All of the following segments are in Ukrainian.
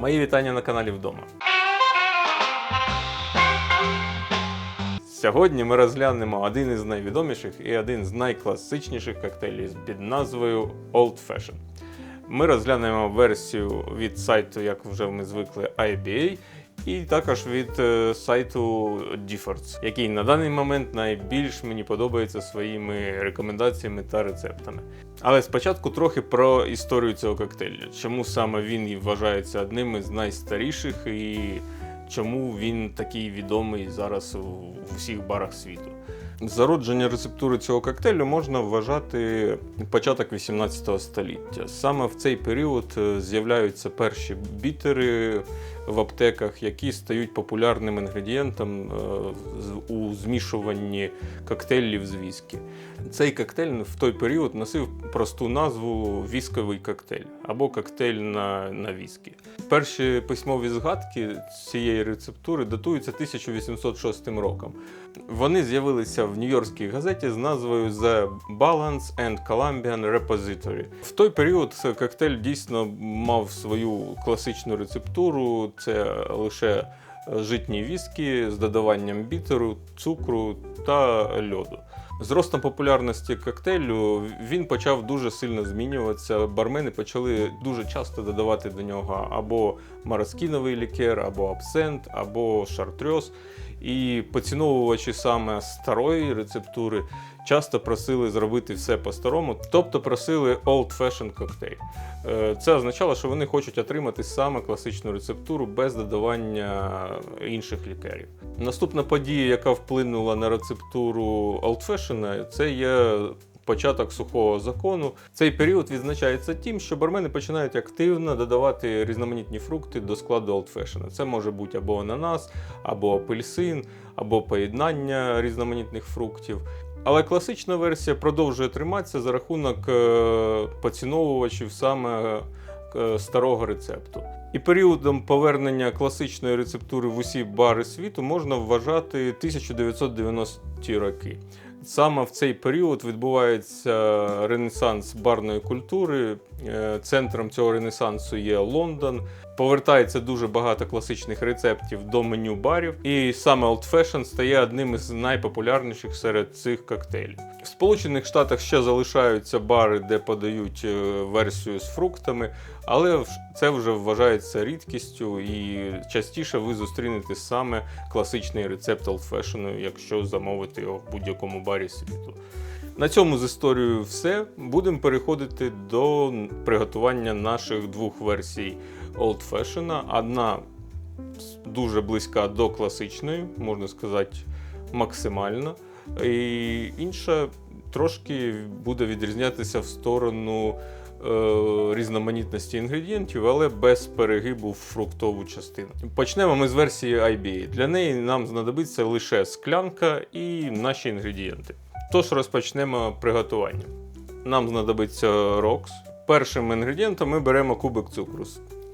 Мої вітання на каналі вдома. Сьогодні ми розглянемо один із найвідоміших і один з найкласичніших коктейлів під назвою Old Fashion. Ми розглянемо версію від сайту, як вже ми звикли, IBA, і також від е, сайту Diffords, який на даний момент найбільш мені подобається своїми рекомендаціями та рецептами. Але спочатку трохи про історію цього коктейлю. Чому саме він вважається одним із найстаріших і чому він такий відомий зараз у всіх барах світу. Зародження рецептури цього коктейлю можна вважати початок 18 століття. Саме в цей період е, з'являються перші бітери в аптеках, які стають популярним інгредієнтом е, у змішуванні коктейлів з віскі. Цей коктейль в той період носив просту назву вісковий коктейль або коктейль на, на віскі. Перші письмові згадки цієї рецептури датуються 1806 роком. Вони з'явилися в нью-йоркській газеті з назвою The Balance and Columbian Repository. В той період коктейль дійсно мав свою класичну рецептуру. Це лише житні віскі з додаванням бітеру, цукру та льоду. З ростом популярності коктейлю він почав дуже сильно змінюватися. Бармени почали дуже часто додавати до нього або мароскіновий лікер, або абсент, або шартрьоз. І поціновувачі саме старої рецептури часто просили зробити все по-старому, тобто просили old fashion коктейль. Це означало, що вони хочуть отримати саме класичну рецептуру без додавання інших лікерів. Наступна подія, яка вплинула на рецептуру Old Fashion, це є початок сухого закону. Цей період відзначається тим, що бармени починають активно додавати різноманітні фрукти до складу Fashion. Це може бути або ананас, або апельсин, або поєднання різноманітних фруктів. Але класична версія продовжує триматися за рахунок е, поціновувачів саме е, старого рецепту. І періодом повернення класичної рецептури в усі бари світу можна вважати 1990-ті роки. Саме в цей період відбувається ренесанс барної культури. Е, Центром цього ренесансу є Лондон. Повертається дуже багато класичних рецептів до меню барів, і саме Old Fashion стає одним із найпопулярніших серед цих коктейлів. В Сполучених Штатах ще залишаються бари, де подають е, версію з фруктами, але це вже вважається рідкістю, і частіше ви зустрінете саме класичний рецепт Old Fashion, якщо замовити його в будь-якому барі світу. На цьому з історією все. Будемо переходити до приготування наших двох версій Old Fashion. Одна дуже близька до класичної, можна сказати, максимально. І інша трошки буде відрізнятися в сторону е, різноманітності інгредієнтів, але без перегибу в фруктову частину. Почнемо ми з версії IBA. Для неї нам знадобиться лише склянка і наші інгредієнти. Тож розпочнемо приготування. Нам знадобиться ROX. Першим інгредієнтом ми беремо кубик цукру.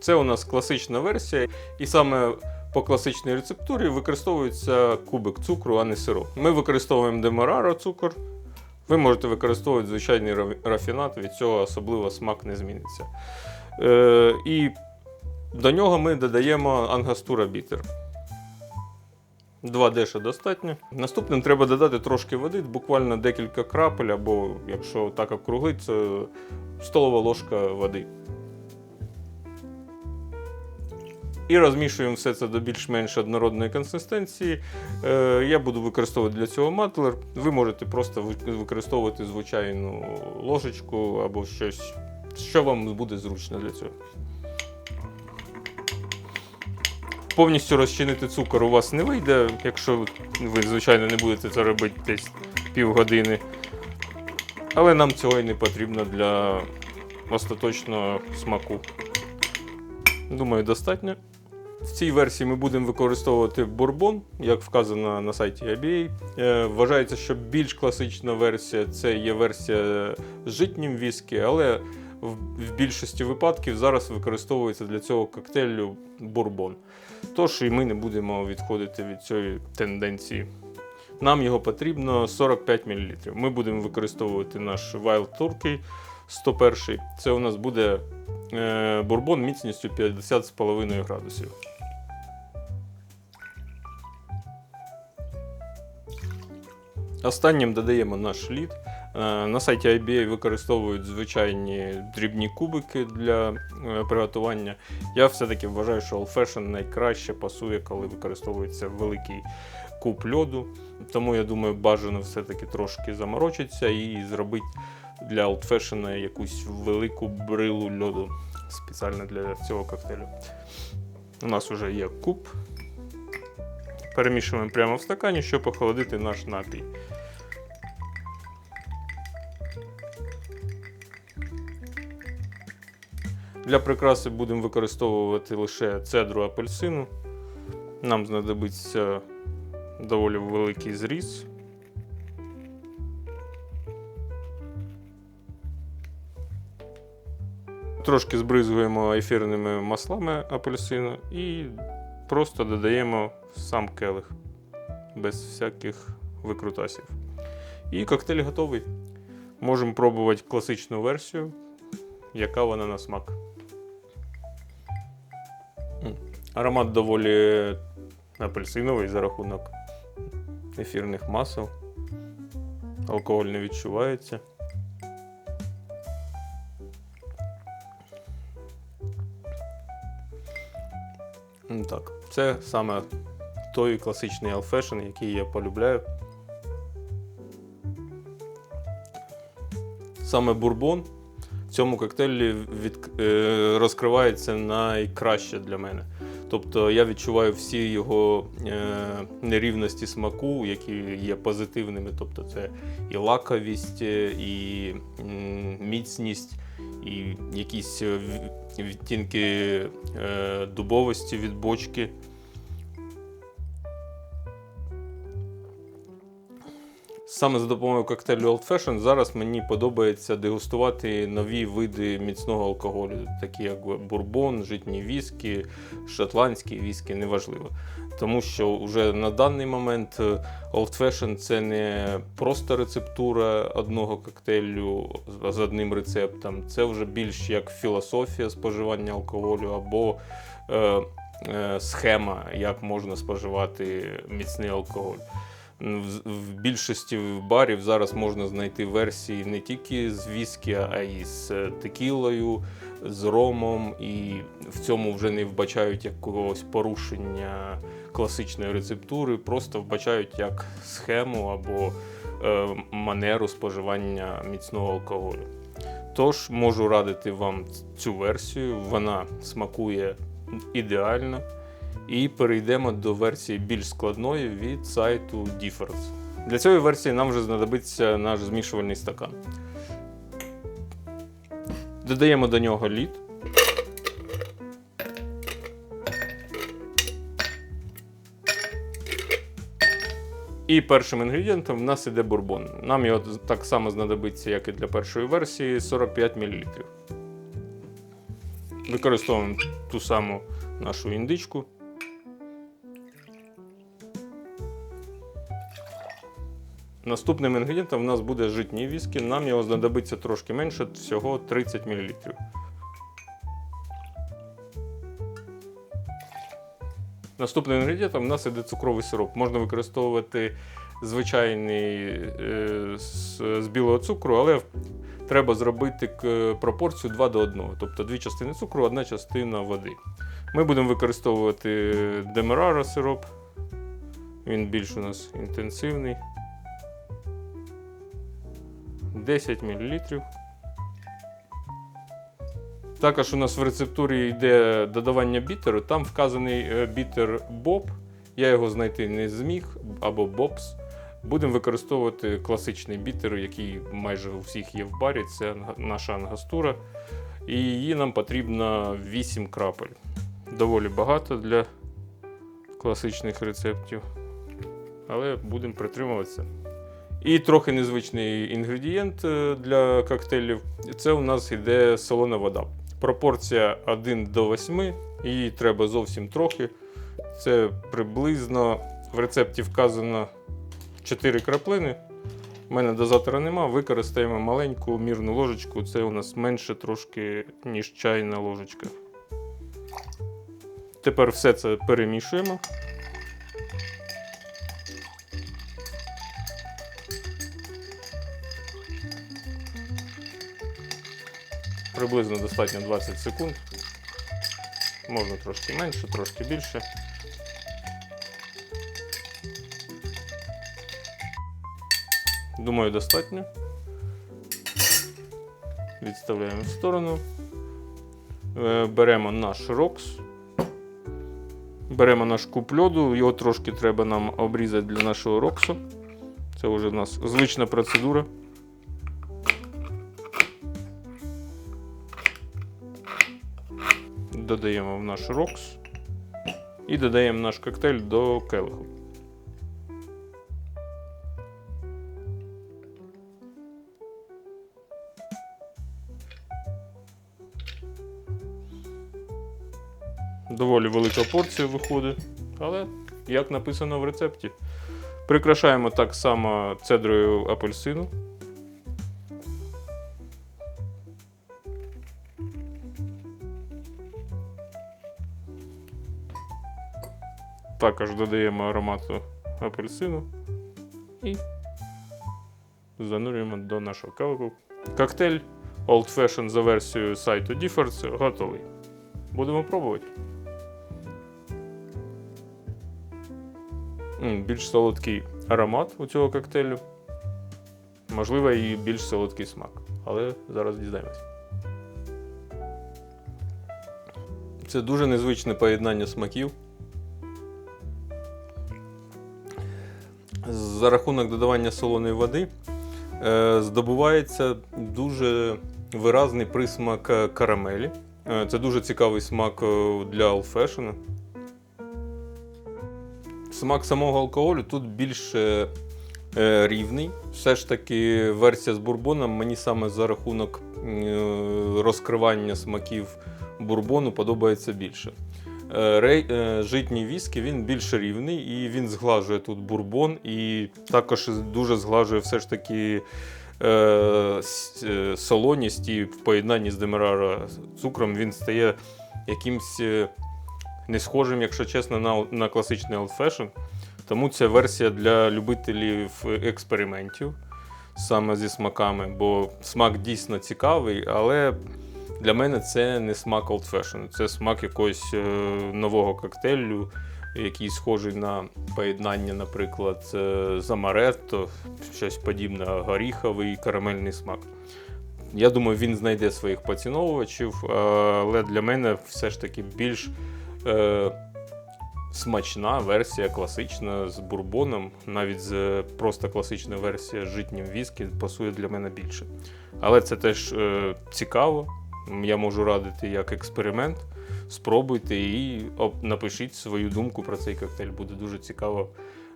Це у нас класична версія, і саме по класичній рецептурі використовується кубик цукру, а не сироп. Ми використовуємо демераро цукор. Ви можете використовувати звичайний рафінат, від цього особливо смак не зміниться. Е, і до нього ми додаємо ангастура бітер. Два деша достатньо. Наступним треба додати трошки води, буквально декілька крапель, або якщо так округлить, це столова ложка води. І розмішуємо все це до більш-менш однородної консистенції. Е, я буду використовувати для цього матлер. Ви можете просто використовувати звичайну ложечку або щось, що вам буде зручно для цього. Повністю розчинити цукор у вас не вийде, якщо ви, звичайно, не будете це робити десь півгодини. Але нам цього і не потрібно для остаточного смаку. Думаю, достатньо. В цій версії ми будемо використовувати бурбон, як вказано на сайті IBA. Е, Вважається, що більш класична версія це є версія з житнім віскі, але в більшості випадків зараз використовується для цього коктейлю бурбон. Тож і ми не будемо відходити від цієї тенденції. Нам його потрібно 45 мл. Ми будемо використовувати наш Wild Turkey 101. Це у нас буде е, бурбон міцністю 50,5 градусів. Останнім додаємо наш лід. Е, На сайті IBA використовують звичайні дрібні кубики для е, приготування. Я все-таки вважаю, що Old Fashion найкраще пасує, коли використовується великий куб льоду. Тому я думаю, бажано все-таки трошки заморочитися і зробити для Fashion якусь велику брилу льоду спеціально для цього коктейлю. У нас вже є куб. Перемішуємо прямо в стакані, щоб охолодити наш напій. Для прикраси будемо використовувати лише цедру апельсину. Нам знадобиться доволі великий зріз. Трошки збризуємо ефірними маслами апельсину і просто додаємо сам келих без всяких викрутасів. І коктейль готовий. Можемо пробувати класичну версію, яка вона на смак. Аромат доволі апельсиновий за рахунок ефірних масел. Алкоголь не відчувається. Так, це саме той класичний Fashion, який я полюбляю. Саме бурбон в цьому коктейлі від, е, розкривається найкраще для мене. Тобто я відчуваю всі його е, нерівності смаку, які є позитивними. Тобто це і лаковість, е, і м, міцність, і якісь е, відтінки е, дубовості від бочки. Саме за допомогою коктейлю Old Fashion зараз мені подобається дегустувати нові види міцного алкоголю, такі як бурбон, житні віскі, шотландські віскі, неважливо. Тому що вже на даний момент е, Old Fashion це не просто рецептура одного коктейлю з- одним рецептом, це вже більш як філософія споживання алкоголю або е, е, схема, як можна споживати міцний алкоголь. В, більшості барів зараз можна знайти версії не тільки з віскі, а й з текілою, з ромом, і в цьому вже не вбачають якогось порушення класичної рецептури, просто вбачають як схему або е, манеру споживання міцного алкоголю. Тож можу радити вам цю версію, вона смакує ідеально. І перейдемо до версії більш складної від сайту Differs. Для цієї версії нам вже знадобиться наш змішувальний стакан. Додаємо до нього лід. І першим інгредієнтом в нас іде бурбон. Нам його так само знадобиться, як і для першої версії, 45 мл. Використовуємо ту саму нашу індичку. Наступним інгредієнтом в нас буде житній віскі. Нам його знадобиться трошки менше, всього 30 мл. Наступним інгредієнтом в нас іде цукровий сироп. Можна використовувати звичайний е, з, з білого цукру, але треба зробити пропорцію 2 до 1. Тобто дві частини цукру, одна частина води. Ми будемо використовувати демерара сироп. Він більш у нас інтенсивний. 10 мл. Також у нас в рецептурі йде додавання бітеру. Там вказаний е, бітер Боб. Я його знайти не зміг, або Бобс. Будемо використовувати класичний бітер, який майже у всіх є в барі. Це наша ангастура. І її нам потрібно 8 крапель. Доволі багато для класичних рецептів. Але будемо притримуватися. І трохи незвичний інгредієнт е, для коктейлів це у нас йде солона вода. Пропорція 1 до 8, її треба зовсім трохи. Це приблизно в рецепті вказано 4 краплини. У мене дозатора нема, використаємо маленьку мірну ложечку. Це у нас менше трошки, ніж чайна ложечка. Тепер все це перемішуємо. Приблизно достатньо 20 секунд. Можна трошки менше, трошки більше. Думаю, достатньо. Відставляємо в сторону. Е, Беремо наш рокс. Беремо наш куб льоду, його трошки треба нам обрізати для нашого роксу. Це вже в нас звична процедура. Додаємо в наш рокс і додаємо наш коктейль до келиху. Доволі велика порція виходить, але як написано в рецепті. Прикрашаємо так само цедрою апельсину. Також додаємо аромату апельсину і занурюємо до нашого келиху. Коктейль Old Fashion за версією сайту Differs готовий. Будемо пробувати. Більш солодкий аромат у цього коктейлю. Можливо, і більш солодкий смак. Але зараз дізнаємось. Це дуже незвичне поєднання смаків. За рахунок додавання солоної води е, здобувається дуже виразний присмак карамелі. Е, Це дуже цікавий смак е, для Fashion. Смак самого алкоголю тут більш рівний. Все ж таки, версія з бурбоном мені саме за рахунок розкривання смаків бурбону подобається більше. Е, е, житній віскі він більш рівний і він зглажує тут бурбон, і також дуже зглажує все ж таки е, солоність і в поєднанні з демерара цукром він стає якимсь не схожим, якщо чесно, на, на класичний Fashion. Тому ця версія для любителів експериментів саме зі смаками, бо смак дійсно цікавий, але для мене це не смак Old Fashion, це смак якогось е, нового коктейлю, який схожий на поєднання, наприклад, е, з амаретто, щось подібне, горіховий карамельний смак. Я думаю, він знайде своїх поціновувачів, е, але для мене все ж таки більш смачна версія класична з бурбоном, навіть з просто класична версія з житнім віскі пасує для мене більше. Але це теж цікаво. Я можу радити як експеримент. Спробуйте і напишіть свою думку про цей коктейль. Буде дуже цікаво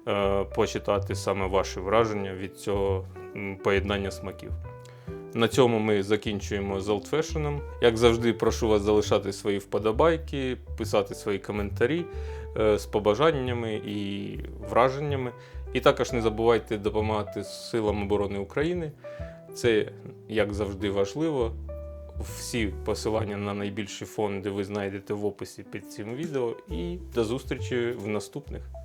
е, почитати саме ваші враження від цього поєднання смаків. На цьому ми закінчуємо з Old Fashion. Як завжди, прошу вас залишати свої вподобайки, писати свої коментарі е, з побажаннями і враженнями. І також не забувайте допомагати Силам оборони України. Це, як завжди, важливо. Всі посилання на найбільші фонди ви знайдете в описі під цим відео. І до зустрічі в наступних.